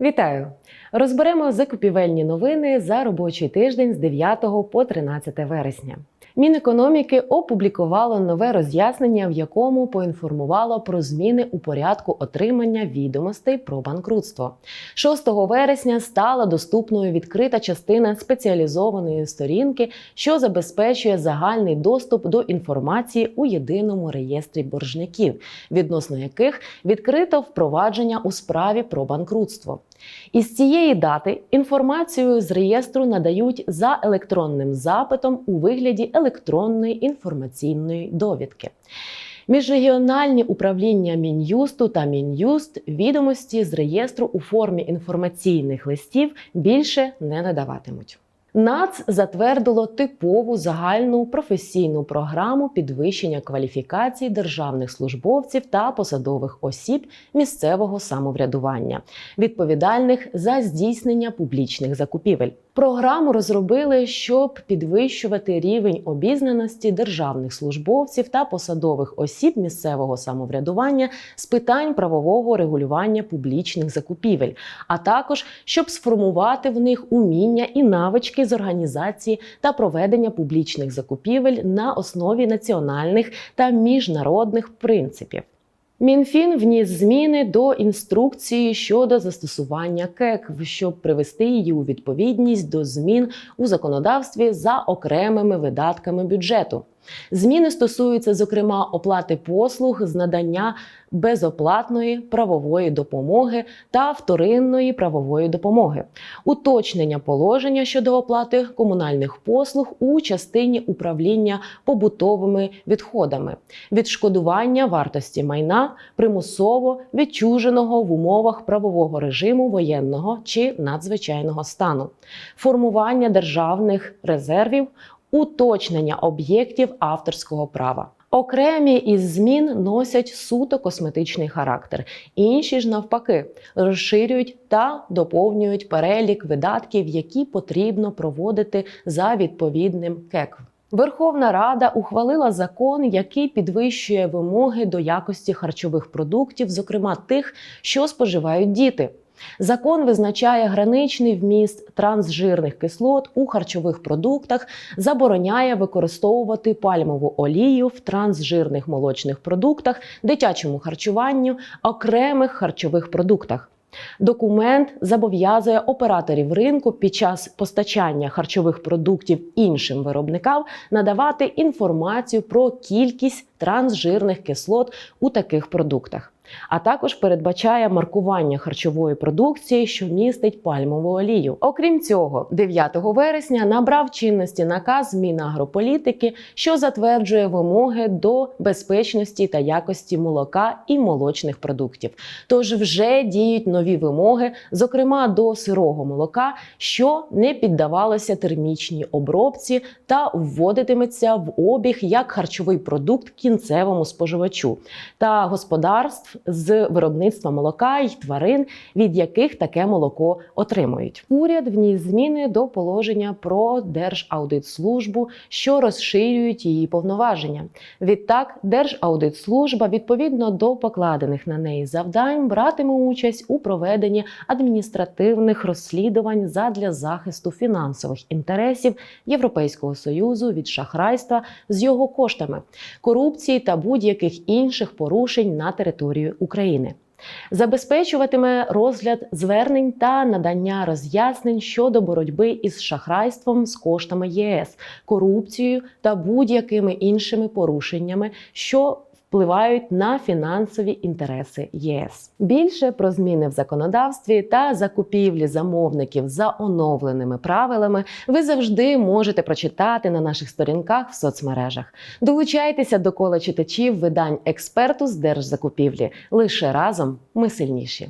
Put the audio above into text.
Вітаю! Розберемо закупівельні новини за робочий тиждень з 9 по 13 вересня. Мінекономіки опублікувало нове роз'яснення, в якому поінформувало про зміни у порядку отримання відомостей про банкрутство. 6 вересня стала доступною відкрита частина спеціалізованої сторінки, що забезпечує загальний доступ до інформації у єдиному реєстрі боржників, відносно яких відкрито впровадження у справі про банкрутство. Із цієї дати інформацію з реєстру надають за електронним запитом у вигляді електронної інформаційної довідки. Міжрегіональні управління Мін'юсту та Мін'юст відомості з реєстру у формі інформаційних листів більше не надаватимуть. НАЦ затвердило типову загальну професійну програму підвищення кваліфікації державних службовців та посадових осіб місцевого самоврядування, відповідальних за здійснення публічних закупівель. Програму розробили, щоб підвищувати рівень обізнаності державних службовців та посадових осіб місцевого самоврядування з питань правового регулювання публічних закупівель, а також щоб сформувати в них уміння і навички з організації та проведення публічних закупівель на основі національних та міжнародних принципів. Мінфін вніс зміни до інструкції щодо застосування КЕК, щоб привести її у відповідність до змін у законодавстві за окремими видатками бюджету. Зміни стосуються, зокрема, оплати послуг з надання безоплатної правової допомоги та вторинної правової допомоги, уточнення положення щодо оплати комунальних послуг у частині управління побутовими відходами, відшкодування вартості майна примусово відчуженого в умовах правового режиму воєнного чи надзвичайного стану, формування державних резервів уточнення об'єктів авторського права. Окремі із змін носять суто косметичний характер, інші ж навпаки розширюють та доповнюють перелік видатків, які потрібно проводити за відповідним КЕК. Верховна Рада ухвалила закон, який підвищує вимоги до якості харчових продуктів, зокрема тих, що споживають діти. Закон визначає граничний вміст трансжирних кислот у харчових продуктах, забороняє використовувати пальмову олію в трансжирних молочних продуктах, дитячому харчуванню, окремих харчових продуктах. Документ зобов'язує операторів ринку під час постачання харчових продуктів іншим виробникам надавати інформацію про кількість трансжирних кислот у таких продуктах а також передбачає маркування харчової продукції, що містить пальмову олію. Окрім цього, 9 вересня набрав чинності наказ Мінагрополітики, що затверджує вимоги до безпечності та якості молока і молочних продуктів. Тож вже діють нові вимоги, зокрема до сирого молока, що не піддавалося термічній обробці та вводитиметься в обіг як харчовий продукт кінцевому споживачу та господарств з виробництва молока й тварин, від яких таке молоко отримують. Уряд вніс зміни до положення про Держаудитслужбу, що розширюють її повноваження. Відтак, Держаудитслужба відповідно до покладених на неї завдань братиме участь у проведенні адміністративних розслідувань задля захисту фінансових інтересів Європейського союзу від шахрайства з його коштами, корупції та будь-яких інших порушень на території України. Забезпечуватиме розгляд звернень та надання роз'яснень щодо боротьби із шахрайством з коштами ЄС, корупцією та будь-якими іншими порушеннями, що впливають на фінансові інтереси ЄС. Більше про зміни в законодавстві та закупівлі замовників за оновленими правилами ви завжди можете прочитати на наших сторінках в соцмережах. Долучайтеся до кола читачів видань експерту з держзакупівлі. Лише разом ми сильніші.